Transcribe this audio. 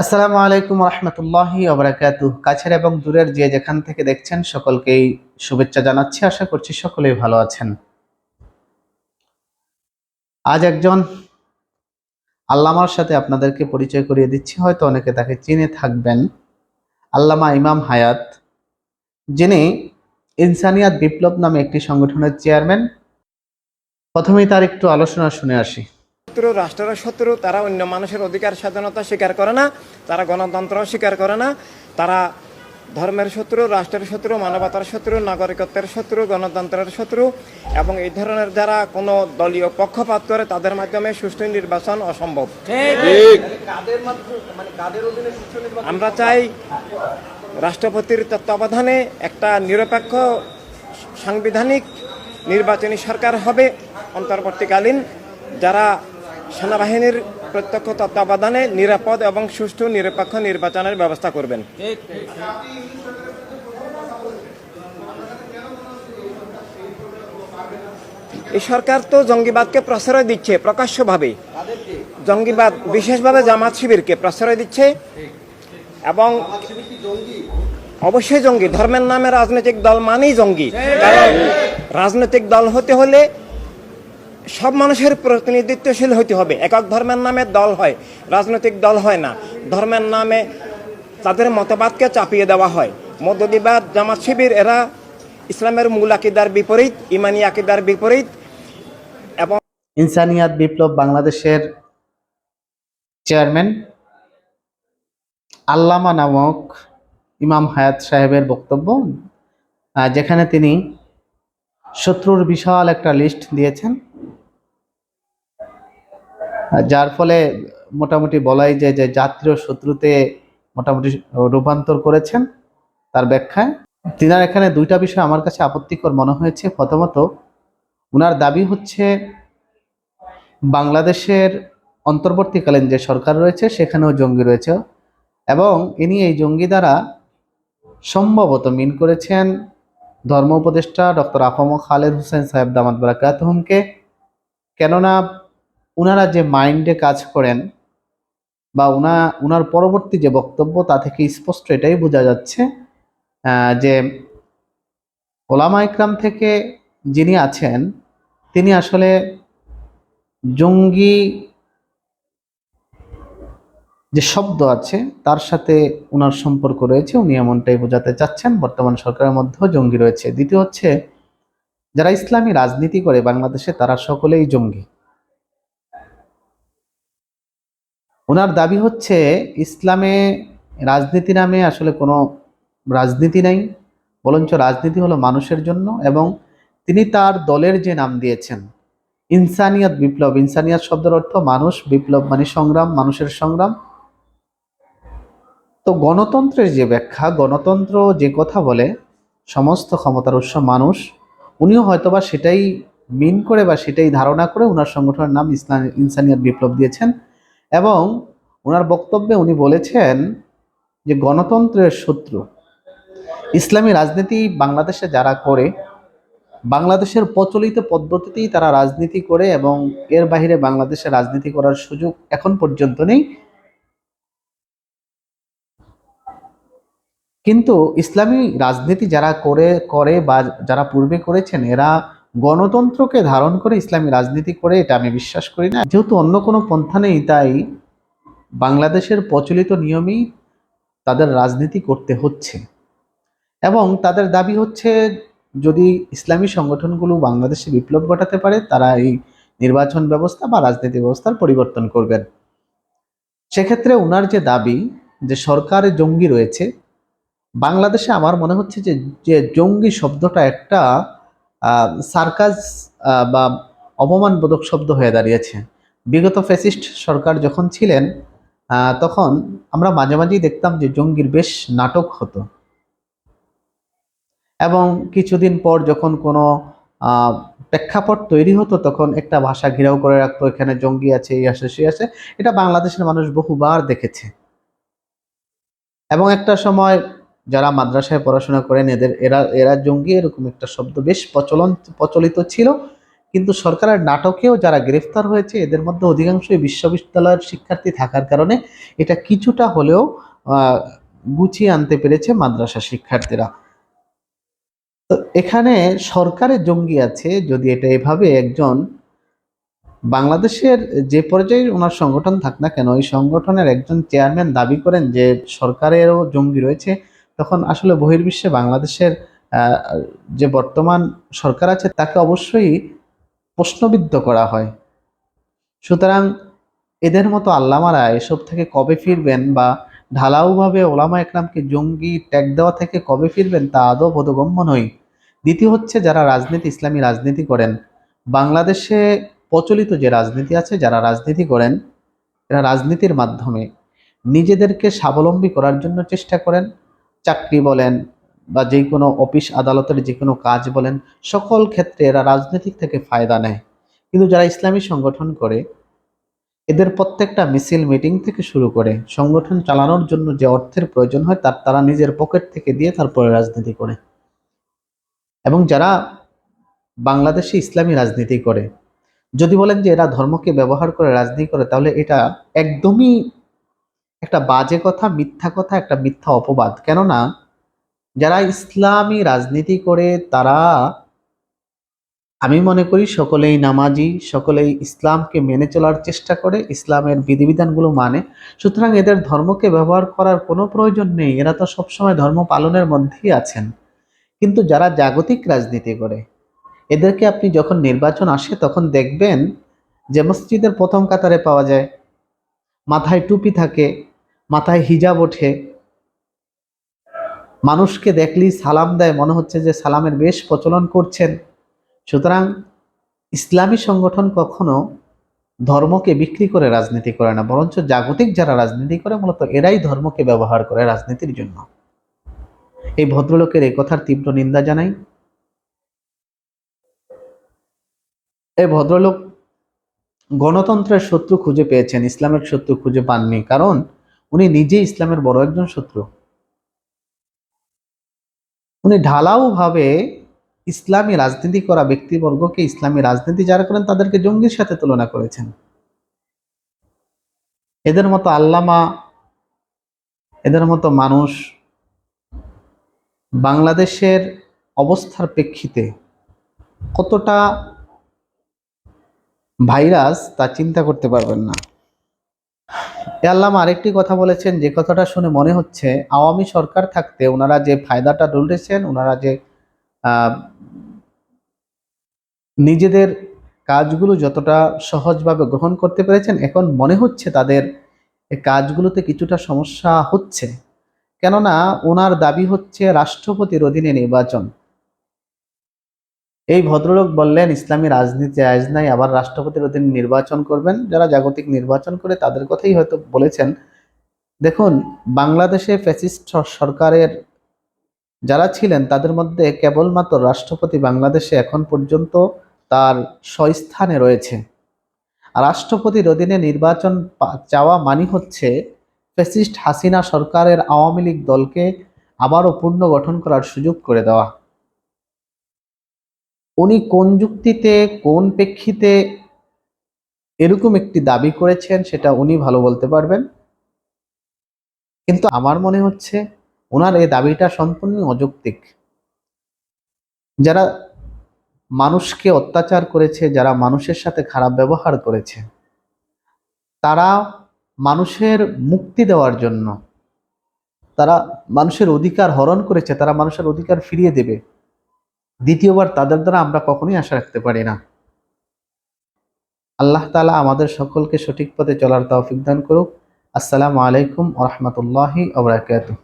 আসসালামু আলাইকুম রহমতুল্লাহি ওবরাকাতু কাছের এবং দূরের যে যেখান থেকে দেখছেন সকলকেই শুভেচ্ছা জানাচ্ছি। আশা করছি সকলেই ভালো আছেন। আজ একজন আল্লামার সাথে আপনাদেরকে পরিচয় করিয়ে দিচ্ছি। হয়তো অনেকে তাকে চিনে থাকবেন। আল্লামা ইমাম হায়াত, যিনি ইনসানিয়াত বিপ্লব নামে একটি সংগঠনের চেয়ারম্যান। প্রথমেই তার একটু আলোচনা শুনে আসি। শত্রু রাষ্ট্রের শত্রু তারা অন্য মানুষের অধিকার স্বাধীনতা স্বীকার করে না তারা গণতন্ত্র স্বীকার করে না তারা ধর্মের শত্রু রাষ্ট্রের শত্রু মানবতার শত্রু নাগরিকত্বের শত্রু গণতন্ত্রের শত্রু এবং এই ধরনের যারা কোনো দলীয় পক্ষপাত করে তাদের মাধ্যমে সুষ্ঠু নির্বাচন অসম্ভব। আমরা চাই রাষ্ট্রপতির তত্ত্বাবধানে একটা নিরপেক্ষ সাংবিধানিক নির্বাচনী সরকার হবে অন্তর্বর্তীকালীন যারা সেনাবাহিনীর প্রত্যক্ষ তত্ত্বাবধানে নিরাপদ এবং সুষ্ঠু নিরপেক্ষ নির্বাচনের ব্যবস্থা করবেন। এই সরকার তো জঙ্গিবাদকে প্রশ্রয় দিচ্ছে প্রকাশ্যভাবে। জঙ্গিবাদ বিশেষভাবে জামাত শিবিরকে প্রশ্রয় দিচ্ছে এবং অবশ্যই জঙ্গি, ধর্মের নামে রাজনৈতিক দল মানেই জঙ্গি। কারণ রাজনৈতিক দল হতে হলে সব মানুষের প্রতিনিধিত্বশীল হতে হবে। একক ধর্মের নামে দল হয়, রাজনৈতিক দল হয় না। ধর্মের নামে তাদের মতবাদকে চাপিয়ে দেওয়া হয়। মধ্যদিবাদ জামাত শিবির, এরা ইসলামের মূল আকিদার বিপরীত, ইমানি আকিদার বিপরীত এবং ইনসানিয়াত বিপ্লব বাংলাদেশের চেয়ারম্যান আল্লামা নামক ইমাম হায়াত সাহেবের বক্তব্য যেখানে তিনি শত্রুর বিশাল একটা লিস্ট দিয়েছেন। যার ফলে মোটামুটি বলাই যায় যে জাতীয় শত্রুতে মোটামুটি রূপান্তর করেছেন তার ব্যাখ্যায়। তিনার এখানে দুইটা বিষয় আমার কাছে আপত্তিকর মনে হয়েছে। প্রথমত, উনার দাবি হচ্ছে বাংলাদেশের অন্তর্বর্তীকালীন যে সরকার রয়েছে, সেখানেও জঙ্গি রয়েছে এবং ইনি এই জঙ্গি দ্বারা সম্ভবত মিন করেছেন ধর্ম উপদেষ্টা ডক্টর আফম খালেদ হোসেন সাহেব দামাত বারাকাতহমকে কেননা উনারা যে মাইন্ডে কাজ করেন বা উনা, উনার পরবর্তী যে বক্তব্য, তা থেকে স্পষ্ট এটাই বোঝা যাচ্ছে যে ওলামা ইকরাম থেকে যিনি আছেন, তিনি আসলে জঙ্গি যে শব্দ আছে, তার সাথে ওনার সম্পর্ক রয়েছে। উনি এমনটাই বোঝাতে চাচ্ছেন, বর্তমান সরকারের মধ্যেও জঙ্গি রয়েছে। দ্বিতীয় হচ্ছে, যারা ইসলামী রাজনীতি করে বাংলাদেশে, তারা সকলেই জঙ্গি। ওনার দাবি হচ্ছে ইসলামে রাজনীতি নামে আসলে কোনো রাজনীতি নাই, বরঞ্চ রাজনীতি হলো মানুষের জন্য এবং তিনি তার দলের যে নাম দিয়েছেন, ইনসানিয়াত বিপ্লব, ইনসানিয়াত শব্দের অর্থ মানুষ, বিপ্লব মানে সংগ্রাম, মানুষের সংগ্রাম। তো গণতন্ত্রের যে ব্যাখ্যা, গণতন্ত্র যে কথা বলে, সমস্ত ক্ষমতার উৎস মানুষ, উনিও হয়তোবা সেটাই মিন করে বা সেটাই ধারণা করে ওনার সংগঠনের নাম ইসলাম, ইনসানিয়াত বিপ্লব দিয়েছেন। এবং ওনার বক্তব্যে উনি বলেছেন যে গণতন্ত্রের শত্রু। ইসলামী রাজনীতি বাংলাদেশে যারা করে, বাংলাদেশের প্রচলিত পদ্ধতিতেই তারা রাজনীতি করে এবং এর বাইরে বাংলাদেশে রাজনীতি করার সুযোগ এখন পর্যন্ত নেই। কিন্তু ইসলামী রাজনীতি যারা করে করে বা যারা পূর্বে করেছেন, এরা গণতন্ত্রকে ধারণ করে ইসলামী রাজনীতি করে, এটা আমি বিশ্বাস করি না। যেহেতু অন্য কোনো পন্থা নেই, তাই বাংলাদেশের প্রচলিত নিয়মেই তাদের রাজনীতি করতে হচ্ছে। এবং তাদের দাবি হচ্ছে, যদি ইসলামী সংগঠনগুলো বাংলাদেশে বিপ্লব ঘটাতে পারে, তারা এই নির্বাচন ব্যবস্থা বা রাজনীতি ব্যবস্থার পরিবর্তন করবেন। সেক্ষেত্রে ওনার যে দাবি, যে সরকারে জঙ্গি রয়েছে, বাংলাদেশে আমার মনে হচ্ছে যে যে জঙ্গি শব্দটা একটা সার্কাস বা অপমানবোধক শব্দ হয়ে দাঁড়িয়েছে। বিগত ফ্যাসিস্ট সরকার যখন ছিলেন তখন আমরা মাঝে মাঝেই দেখতাম যে জঙ্গির বেশ নাটক হতো। এবং কিছুদিন পর যখন কোনো প্রেক্ষাপট তৈরি হতো, তখন একটা ভাষা ঘেরাও করে রাখতো, এখানে জঙ্গি আছে, এই আসে সে আসে এটা বাংলাদেশের মানুষ বহুবার দেখেছে। এবং একটা সময় যারা মাদ্রাসায় পড়াশোনা করেন, এদের, এরা এরা জঙ্গি এরকম একটা শব্দ বেশ প্রচলন, প্রচলিত ছিল। কিন্তু সরকারের নাটকেও যারা গ্রেফতার হয়েছে, এদের মধ্যে অধিকাংশই বিশ্ববিদ্যালয়ের শিক্ষার্থী থাকার কারণে এটা কিছুটা হলেও গুছিয়ে আনতে পেরেছে মাদ্রাসা শিক্ষার্থীরা। তো এখানে সরকারের জঙ্গি আছে, যদি এটা এভাবে একজন বাংলাদেশের যে পর্যায়ে ওনার সংগঠন থাক না কেন, ওই সংগঠনের একজন চেয়ারম্যান দাবি করেন যে সরকারেরও জঙ্গি রয়েছে তখন আসলে বহির্বিশ্বে বাংলাদেশের যে বর্তমান সরকার আছে, তাকে অবশ্যই প্রশ্নবিদ্ধ করা হয়। সুতরাং এদের মতো আল্লামারা এসব থেকে কবে ফিরবেন বা ঢালাওভাবে ওলামা একরামকে জঙ্গি ট্যাগ দেওয়া থেকে কবে ফিরবেন তা আদৌ বোধগম্য নয়। দ্বিতীয় হচ্ছে যারা রাজনীতি, ইসলামী রাজনীতি করেন, বাংলাদেশে প্রচলিত যে রাজনীতি আছে, যারা রাজনীতি করেন, এরা রাজনীতির মাধ্যমে নিজেদেরকে স্বাবলম্বী করার জন্য চেষ্টা করেন। চাকরি বলেন বা যে কোনো অফিস আদালতের যে কোনো কাজ বলেন, সকল ক্ষেত্রে এরা রাজনৈতিক থেকে ফায়দা নেয়। কিন্তু যারা ইসলামী সংগঠন করে, এদের প্রত্যেকটা মিছিল, মিটিং থেকে শুরু করে, সংগঠন চালানোর জন্য যে অর্থের প্রয়োজন হয়, তার তারা নিজের পকেট থেকে দিয়ে তারপরে রাজনীতি করে। এবং যারা বাংলাদেশে ইসলামী রাজনীতি করে, যদি বলেন যে এরা ধর্মকে ব্যবহার করে রাজনীতি করে, তাহলে এটা একদমই একটা বাজে কথা, মিথ্যা কথা, একটা মিথ্যা অপবাদ। কেননা, যারা ইসলামী রাজনীতি করে, তারা, আমি মনে করি সকলেই নামাজি, সকলেই ইসলামকে মেনে চলার চেষ্টা করে, ইসলামের বিধিবিধানগুলো মানে। সুতরাং এদের ধর্মকে ব্যবহার করার কোনো প্রয়োজন নেই। এরা তো সবসময় ধর্ম পালনের মধ্যেই আছেন। কিন্তু যারা জাগতিক রাজনীতি করে, এদেরকে আপনি যখন নির্বাচন আসে, তখন দেখবেন যে মসজিদের প্রথম কাতারে পাওয়া যায়। মাথায় টুপি থাকে মাথায় হিজাব ওঠে। মানুষকে দেখলেই সালাম দেয়, মনে হচ্ছে যে সালামের বেশ প্রচলন করছেন। সুতরাং ইসলামী সংগঠন কখনো ধর্মকে বিক্রি করে রাজনীতি করে না, বরঞ্চ জাগতিক যারা রাজনীতি করে, মূলত এরাই ধর্মকে ব্যবহার করে রাজনীতির জন্য। এই ভদ্রলোকের এই কথার তীব্র নিন্দা জানাই। এই ভদ্রলোক গণতন্ত্রের শত্রু খুঁজে পেয়েছেন, ইসলামের শত্রু খুঁজে পাননি, কারণ উনি নিজে ইসলামের বড় একজন শত্রু। উনি ঢালাও ভাবে ইসলামী রাজনীতি করা ব্যক্তিবর্গকে ইসলামী রাজনীতি যারা করেন তাদেরকে জঙ্গির সাথে তুলনা করেছেন। এদের মতো আল্লামা, এদের মতো মানুষ বাংলাদেশের অবস্থার প্রেক্ষিতে কতটা ভাইরাস তা চিন্তা করতে পারবেন না। আল্লামা আরেকটি কথা বলেছেন, যে কথাটা শুনে মনে হচ্ছে আওয়ামী সরকার থাকতে ওনারা যে ফায়দাটা তুলেছেন ওনারা যে নিজেদের কাজগুলো যতটা সহজভাবে গ্রহণ করতে পেরেছেন, এখন মনে হচ্ছে তাদের কাজগুলোতে কিছুটা সমস্যা হচ্ছে। কেননা ওনার দাবি হচ্ছে রাষ্ট্রপতির অধীনে নির্বাচন। এই ভদ্রলোক বললেন, ইসলামী রাজনীতি আজ নাই, আবার রাষ্ট্রপতির অধীনে নির্বাচন করবেন। যারা জাগতিক নির্বাচন করে তাদের কথাই হয়তো বলেছেন। দেখুন, বাংলাদেশে ফ্যাসিস্ট সরকারের যারা ছিলেন, তাদের মধ্যে কেবলমাত্র রাষ্ট্রপতি বাংলাদেশে এখন পর্যন্ত তার স্বস্থানে রয়েছে। রাষ্ট্রপতির অধীনে নির্বাচন চাওয়া মানি হচ্ছে ফ্যাসিস্ট হাসিনা সরকারের আওয়ামী লীগ দলকে আবারও পুনর্গঠন করার সুযোগ করে দেওয়া। উনি কোন যুক্তিতে, কোন প্রেক্ষিতে এরকম একটি দাবি করেছেন সেটা উনি ভালো বলতে পারবেন। কিন্তু আমার মনে হচ্ছে ওনার এই দাবিটা সম্পূর্ণ অযৌক্তিক। যারা মানুষকে অত্যাচার করেছে, যারা মানুষের সাথে খারাপ ব্যবহার করেছে, তারা মানুষের মুক্তি দেওয়ার জন্য, তারা মানুষের অধিকার হরণ করেছে, তারা মানুষের অধিকার ফিরিয়ে দেবে। দ্বিতীয়বার তাদের দ্বারা আমরা কখনোই আশা রাখতে পারি না। আল্লাহ তালা আমাদের সকলকে সঠিক পথে চলার তৌফিক দান করুক। আসসালামু আলাইকুম ওরহমতুল্লাহি ওবরাকাতুহ